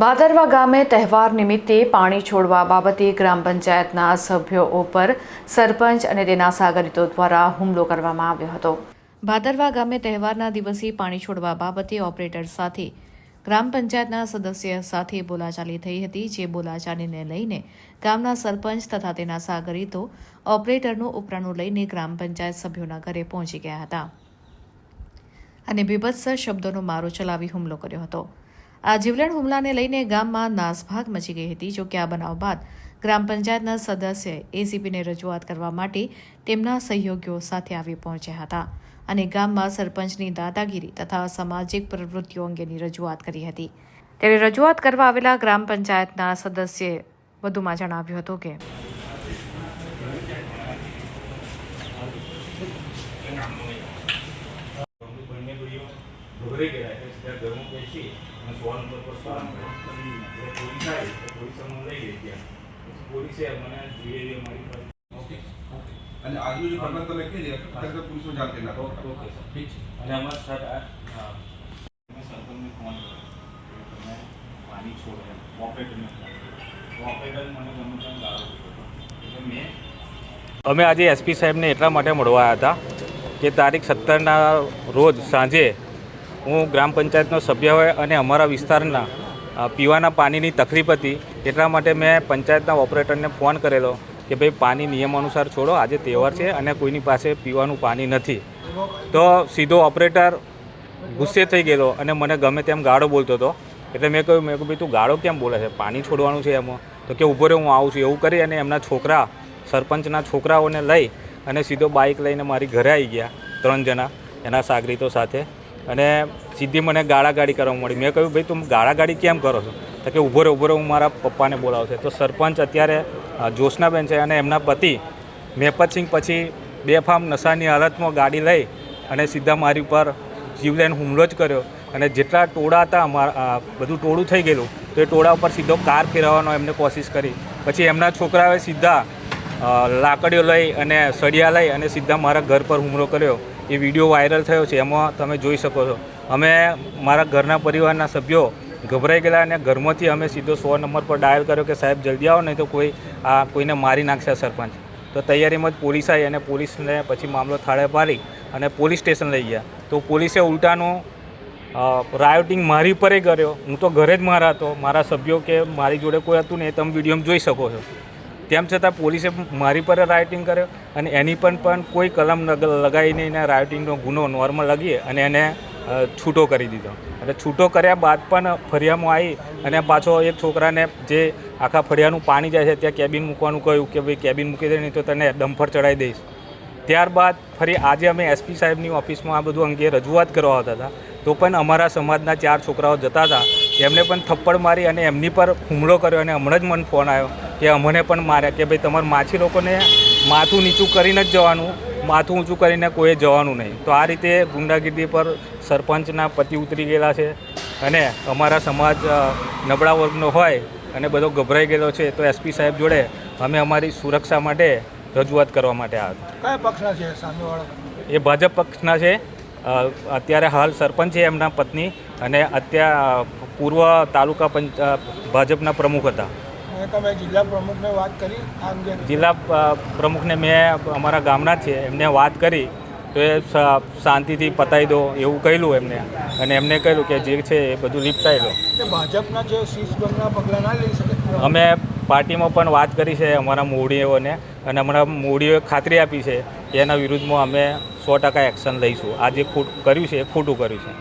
ભાદરવા ગામે તહેવાર નિમિત્તે પાણી છોડવા બાબતે ગ્રામ પંચાયતના સભ્યો ઉપર સરપંચ અને તેના સાગરીતો દ્વારા હુમલો કરવામાં આવ્યો હતો. ભાદરવા ગામે તહેવારના દિવસે પાણી છોડવા બાબતે ઓપરેટર સાથે ગ્રામ પંચાયતના સદસ્ય સાથે બોલાચાલી થઈ હતી, જે બોલાચાલીને લઈને ગામના સરપંચ તથા તેના સાગરીતો ઓપરેટરનું ઉપરાણું લઈને ગ્રામ પંચાયત સભ્યોના ઘરે પહોંચી ગયા હતા. અને બીભત્સ શબ્દોનો મારો ચલાવી હુમલો કર્યો હતો. આ જીવલેણ હુમલાને લઈને ગામમાં નાસભાગ મચી ગઈ હતી. જોકે આ બનાવ બાદ ગ્રામ પંચાયતના સદસ્ય એસીપીને રજૂઆત કરવા માટે તેમના સહયોગીઓ સાથે આવી પહોંચ્યા હતા અને ગામમાં સરપંચની દાદાગીરી તથા સામાજિક પ્રવૃત્તિઓ અંગેની રજૂઆત કરી હતી. ત્યારે રજૂઆત કરવા આવેલા ગ્રામ પંચાયતના સદસ્યે વધુમાં જણાવ્યું હતું કે અમુક બંને ભાઈઓ ગભરાઈ ગયા એટલે સીધા બેસી અને સો નંબર પર ફોન નંબર એટલે પોલીસ આવી તો પોલીસ અમને લઈ ગઈ ત્યાં પછી પોલીસે મને ધીરે મારી પાસે ઓકે ઓકે અને આજુ જે પ્રકરણ તમે કહી રહ્યા ખરેખર તરત જાણ કરી નાખો ઓકે ઓકે સર ઠીક છે અને અમારા સર આ મેં સરપંચને ફોન કર્યો કે તમે પાણી છોડો એમ ઓપરેટરને તો ઓપરેટર મને ગમે તેમ ગાળો એટલે મેં અમે આજે એસપી સાહેબને એટલા માટે મળવા આવ્યા હતા કે તારીખ સત્તરના રોજ સાંજે હું ગ્રામ પંચાયતનો સભ્ય હોય અને અમારા વિસ્તારના પીવાના પાણીની તકલીફ હતી એટલા માટે મેં પંચાયતના ઓપરેટરને ફોન કરેલો કે ભાઈ પાણી નિયમ અનુસાર છોડો, આજે તહેવાર છે અને કોઈની પાસે પીવાનું પાણી નથી. તો સીધો ઓપરેટર ગુસ્સે થઈ ગયેલો અને મને ગમે તેમ ગાળો બોલતો હતો. એટલે મેં કહ્યું મેં કહ્યું, ભાઈ તું ગાળો કેમ બોલે છે? પાણી છોડવાનું છે એમાં. તો કે ઊભો રહે હું આવું છું. એવું કરી અને એમના છોકરા, સરપંચના છોકરાઓને લઈ અને સીધો બાઇક લઈને મારી ઘરે આવી ગયા ત્રણ જણા, એના સાગરીતો સાથે. અને સીધી મને ગાળાગાળી કરવા મળી. મેં કહ્યું, ભાઈ, તું ગાળાગાળી કેમ કરો છો? તો કે ઊભો રહે ઊભો રહે, હું મારા પપ્પાને બોલાવશે તો સરપંચ અત્યારે જોશનાબેન છે અને એમના પતિ મેપતસિંહ પછી બેફામ નશાની હાલતમાં ગાડી લઈ અને સીધા મારી ઉપર જીવલેણ હુમલો જ કર્યો. અને જેટલા ટોળા હતા, અમારા બધું ટોળું થઈ ગયેલું, તો એ ટોળા ઉપર સીધો કાર ફેરવવાનો એમને કોશિશ કરી. પછી એમના છોકરાઓએ સીધા લાકડીઓ લઈ અને સળિયા લઈ અને સીધા મારા ઘર પર હુમલો કર્યો. એ વીડિયો વાયરલ થયો છે, એમાં તમે જોઈ શકો છો. અમે મારા ઘરના પરિવારના સભ્યો ગભરાઈ ગયેલા અને ઘરમાંથી અમે સીધો સો નંબર પર ડાયલ કર્યો કે, સાહેબ, જલ્દી આવો, નહીં તો કોઈ આ કોઈને મારી નાખશે સરપંચ. તો તૈયારીમાં જ પોલીસ આવી અને પોલીસને પછી મામલો થાળે પાડી અને પોલીસ સ્ટેશન લઈ ગયા. તો પોલીસે ઉલટાનું રાયોટિંગ મારી પર કર્યો. હું તો ઘરે જ મારા હતો. મારા સભ્યો કે, મારી જોડે કોઈ હતું ને એ તમે વિડીયોમાં જોઈ શકો છો. તેમ છતાં પોલીસે મારી પર રાઇટિંગ કર્યો અને એની પણ પણ કોઈ કલમ લગ- લગાવીને એને રાઇટિંગનો ગુનો નોર્મલ લગીએ અને એને છૂટો કરી દીધો. અને છૂટો કર્યા બાદ પણ ફરિયામાં આવી અને પાછો એક છોકરાને જે આખા ફરિયાનું પાણી જાય છે ત્યાં કેબિન મૂકવાનું કહ્યું કે ભાઈ કેબિન મૂકી દે નહીં તો તને ડમ્ફર ચડાવી દઈશ. ત્યારબાદ ફરી આજે અમે એસપી સાહેબની ઓફિસમાં આ બધું અંગે રજૂઆત કરવા આવતા હતા. તો પણ અમારા સમાજના ચાર છોકરાઓ જતા હતા. એમને પણ થપ્પડ મારી અને એમની પર હુમલો કર્યો અને હમણાં જ મને ફોન આવ્યો. કે અમને પણ માર્યા કે ભાઈ તમારે માછી લોકોને માથું નીચું કરીને જ જવાનું માથું ઊંચું કરીને કોઈએ જવાનું નહીં. તો આ રીતે ગુંડાગીરી પર સરપંચના પતિ ઉતરી ગયેલા છે અને અમારા સમાજ નબળા વર્ગનો હોય અને બધો ગભરાઈ ગયેલો છે તો એસપી સાહેબ જોડે અમે અમારી સુરક્ષા માટે રજૂઆત કરવા માટે આવ્યા કયા પક્ષના છે? સામેવાળા એ ભાજપ પક્ષના છે. અત્યારે હાલ સરપંચ છે એમના પત્ની અને અત્યારે પૂર્વ તાલુકા પંચ ભાજપના પ્રમુખ હતા. તમે જિલ્લા પ્રમુખને વાત કરી આ અંગે? જિલ્લા પ્રમુખને મેં અમારા ગામના જ છે એમને વાત કરી તો એ શાંતિથી પતાવી દો એવું કહેલું એમને. અને એમને કહ્યું કે જે છે એ બધું લીપટાઈ લો. ભાજપના જે શીર્ષગણના પગલાં ના લઈ શકે? અમે પાર્ટીમાં પણ વાત કરી છે અમારા મોવડીઓને અને અમારા મોવડીઓએ ખાતરી આપી છે કે એના વિરુદ્ધમાં અમે સો ટકા એક્શન લઈશું. આ જે ખોટ કર્યું છે એ ખોટું કર્યું છે.